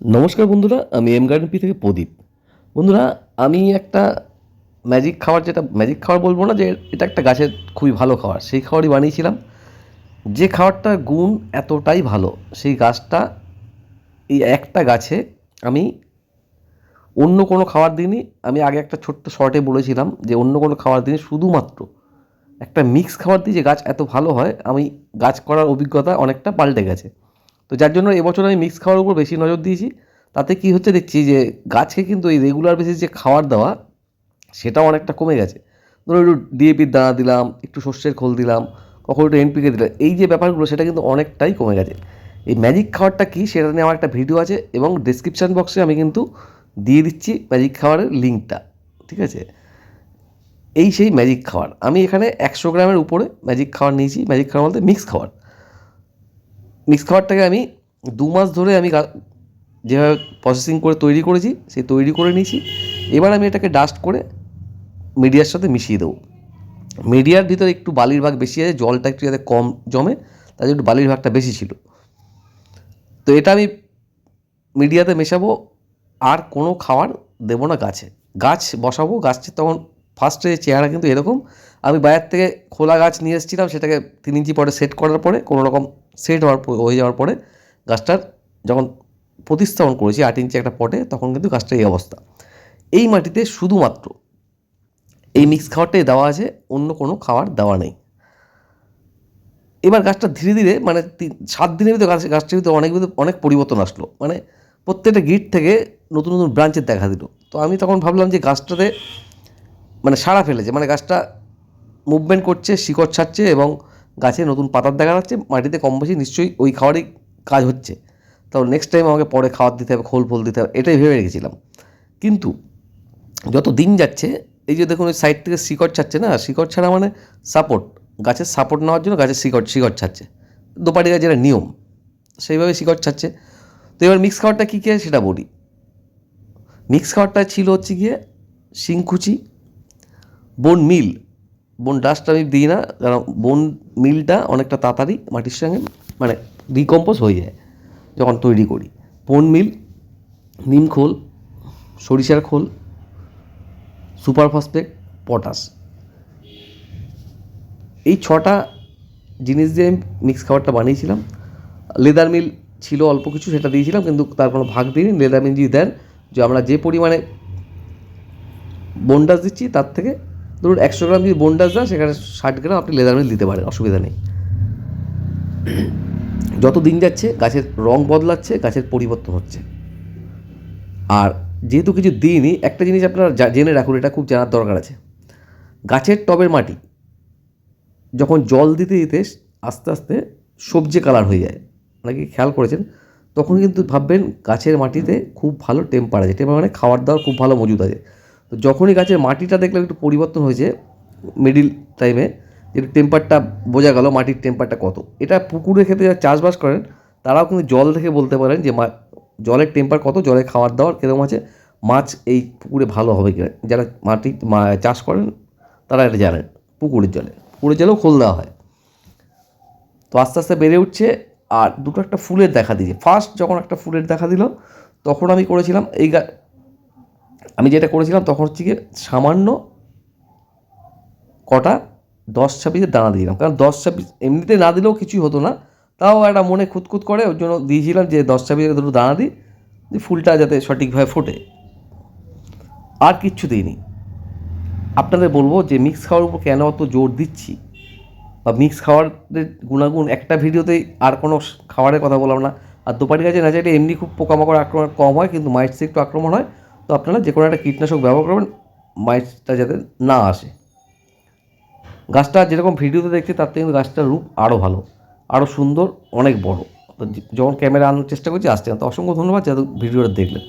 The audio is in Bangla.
নমস্কার বন্ধুরা, আমি এম গার্ডেন পি থেকে প্রদীপ। বন্ধুরা, আমি একটা ম্যাজিক খাবার যেটা ম্যাজিক খাবার বলব না যে এটা একটা গাছের খুবই ভালো খাবার, সেই খাবারই বানিয়েছিলাম। যে খাবারটার গুণ এতটাই ভালো, সেই গাছটা, এই একটা গাছে আমি অন্য কোনো খাবার দিনই আমি আগে একটা ছোট্ট শর্টে বলেছিলাম যে অন্য কোনো খাবার দিনই শুধুমাত্র একটা মিক্স খাবার দিয়ে যে গাছ এত ভালো হয়, আমি গাছ করার অভিজ্ঞতা অনেকটা পাল্টে গেছে। তো যার জন্য এবছর আমি মিক্স খাওয়ার উপর বেশি নজর দিয়েছি। তাতে কি হচ্ছে দেখছি যে গাছকে কিন্তু এই রেগুলার বেসিস যে খাবার দেওয়া, সেটাও অনেকটা কমে গেছে। ধরো একটু ডিএপির দানা দিলাম, একটু শস্যের খোল দিলাম, কখনো একটু এনপিকে দিলাম, এই যে ব্যাপারগুলো সেটা কিন্তু অনেকটাই কমে গেছে। এই ম্যাজিক খাওয়ারটা কী সেটা নিয়ে আমার একটা ভিডিও আছে এবং ডিসক্রিপশান বক্সে আমি কিন্তু দিয়ে দিচ্ছি ম্যাজিক খাবারের লিঙ্কটা ঠিক আছে? এই সেই ম্যাজিক খাবার আমি এখানে একশো গ্রামের উপরে ম্যাজিক খাবার নিয়েছি ম্যাজিক খাওয়ার বলতে মিক্স খাবার মিক্স খাবারটাকে আমি দু মাস ধরে আমি যেভাবে প্রসেসিং করে তৈরি করেছি, সেই তৈরি করে নিয়েছি। এবার আমি এটাকে ডাস্ট করে মিডিয়ার সাথে মিশিয়ে দেবো। মিডিয়ার ভিতরে একটু বালির ভাগ বেশি আছে, জলটা একটু যাতে কম জমে, তার জন্য একটু বালির ভাগটা বেশি ছিল। তো এটা আমি মিডিয়াতে মেশাবো, আর কোনো খাবার দেবো না গাছে। গাছ বসাবো গাছটি তখন ফার্স্টে চেহারা কিন্তু এরকম। আমি বাইরের থেকে খোলা গাছ নিয়ে এসেছিলাম, সেটাকে তিন ইঞ্চি পরে সেট করার পরে, কোনো রকম সেট হওয়ার হয়ে যাওয়ার পরে গাছটার যখন প্রতিস্থাপন করেছি আট ইঞ্চি একটা পটে, তখন কিন্তু গাছটা এই অবস্থা। এই মাটিতে শুধুমাত্র এই মিক্স খাবারটাই দেওয়া আছে, অন্য কোনো খাবার দেওয়া নেই। এবার গাছটা ধীরে ধীরে মানে সাত দিনের ভিতরে গাছ, গাছটার ভিতরে অনেক অনেক পরিবর্তন আসলো। মানে প্রত্যেকটা গিট থেকে নতুন নতুন ব্রাঞ্চের দেখা দিল। তো আমি তখন ভাবলাম যে গাছটাতে সাড়া ফেলেছে মানে গাছটা মুভমেন্ট করছে, শিকড় ছাড়ছে এবং গাছে নতুন পাতার দেখা যাচ্ছে, মাটিতে কম বেশি নিশ্চয়ই ওই খাবারই কাজ হচ্ছে। তো নেক্সট টাইম আমাকে পরে খাবার দিতে হবে, খোল ফোল দিতে হবে, এটাই ভেবে রেখেছিলাম। কিন্তু যত দিন যাচ্ছে, এই যে দেখুন ওই সাইড থেকে শিকড় ছাড়ছে না, শিকড় ছাড়া মানে সাপোর্ট গাছের সাপোর্ট নেওয়ার জন্য গাছের শিকড় শিকড় ছাড়ছে। দোপাটি গাছের যেটা নিয়ম, সেইভাবে শিকড় ছাড়ছে। তো এবার মিক্স খাবারটা কী কী সেটা বলি। মিক্স খাবারটা ছিল হচ্ছে গিয়ে শিংকুচি বোন মিল। বোন ডাস্ট আমি দিই না, কারণ বোন মিলটা অনেকটা তাড়াতাড়ি মাটির সঙ্গে মানে ডিকম্পোজ হয়ে যায়, যখন তৈরি করি। বোন মিল, নিম খোল, সরিষার খোল সুপার ফসফেট পটাশ এই ছটা জিনিস দিয়ে মিক্স খাবারটা বানিয়েছিলাম। লেদার মিল ছিল অল্প কিছু, সেটা দিয়েছিলাম, কিন্তু তার কোনো ভাগ দিইনি। লেদার মিল যদি দেন, যে আমরা যে পরিমাণে বন্ডাস দিচ্ছি, তার থেকে ধরুন একশো গ্রাম যদি বন্ডাস দেন সেখানে ষাট গ্রাম আপনি লেদার মিল দিতে পারেন, অসুবিধা নেই। যত দিন যাচ্ছে, গাছের রং বদলাচ্ছে, গাছের পরিবর্তন হচ্ছে। আর যেহেতু কিছু দিইনি একটা জিনিস আপনারা জেনে রাখুন, এটা খুব জানার দরকার আছে। গাছের টবের মাটি, যখন জল দিতে দিতে আস্তে আস্তে সবজি কালার হয়ে যায়। নাকি খেয়াল করেছেন? তখন কিন্তু ভাববেন গাছের মাটিতে খুব ভালো টেম্পার আছে। টেম্পার মানে খাবার দাবার খুব ভালো মজুদ আছে। তো যখনই গাছের মাটিটা দেখলাম একটু পরিবর্তন হয়েছে মিডিল টাইমে একটু টেম্পারটা বোঝা গেল মাটির টেম্পারটা কত। এটা পুকুরের ক্ষেত্রে যারা চাষবাস করেন, তারাও কিন্তু জল দেখে বলতে পারেন যে জলের টেম্পার কত, জলের খাবার দাবার কীরকম আছে, মাছ এই পুকুরে ভালো হবে কিনা। যারা মাটি চাষ করেন, তারা এটা জানেন, পুকুরের জলে। পুকুরের জলেও খোল দেওয়া হয়। তো আস্তে আস্তে বেড়ে উঠছে, আর দুটো একটা ফুলের দেখা দিয়েছে। ফার্স্ট যখন একটা ফুলের দেখা দিল, তখন আমি করেছিলাম এই আমি যেটা করেছিলাম তখন হচ্ছে গিয়ে সামান্য কটা দশ ছাব্বিশের দানা দিয়েছিলাম কারণ দশ ছাব্বিশ এমনিতে না দিলেও কিছুই হতো না। তাও একটা মনে খুঁতখুত করে, ওর জন্য দিয়েছিলাম যে দশ ছাব্বিশের দুটো দানা দিই, যে ফুলটা যাতে সঠিকভাবে ফোটে। আর কিচ্ছু দিইনি। আপনাদের বলব যে মিক্স খাওয়ার উপর কেন অত জোর দিচ্ছি? বা মিক্স খাবারের গুণাগুণ, একটা ভিডিওতেই আর কোনো খাবারের কথা বললাম না। আর দোপাটি গাছে ন্যাচারালি এমনি খুব পোকামাকড় আক্রমণ কম হয়, কিন্তু মাইটসে একটু আক্রমণ হয়। তো আপনারা যে কোনো একটা কীটনাশক ব্যবহার করবেন মাইটসটা যাতে না আসে। গাছটা যেরকম ভিডিওতে দেখছি, তার থেকে কিন্তু গাছটার রূপ আরও ভালো, আরও সুন্দর, অনেক বড়। যখন ক্যামেরা আনার চেষ্টা করছি আসতে অসংখ্য ধন্যবাদ যাদের ভিডিওটা দেখলেন।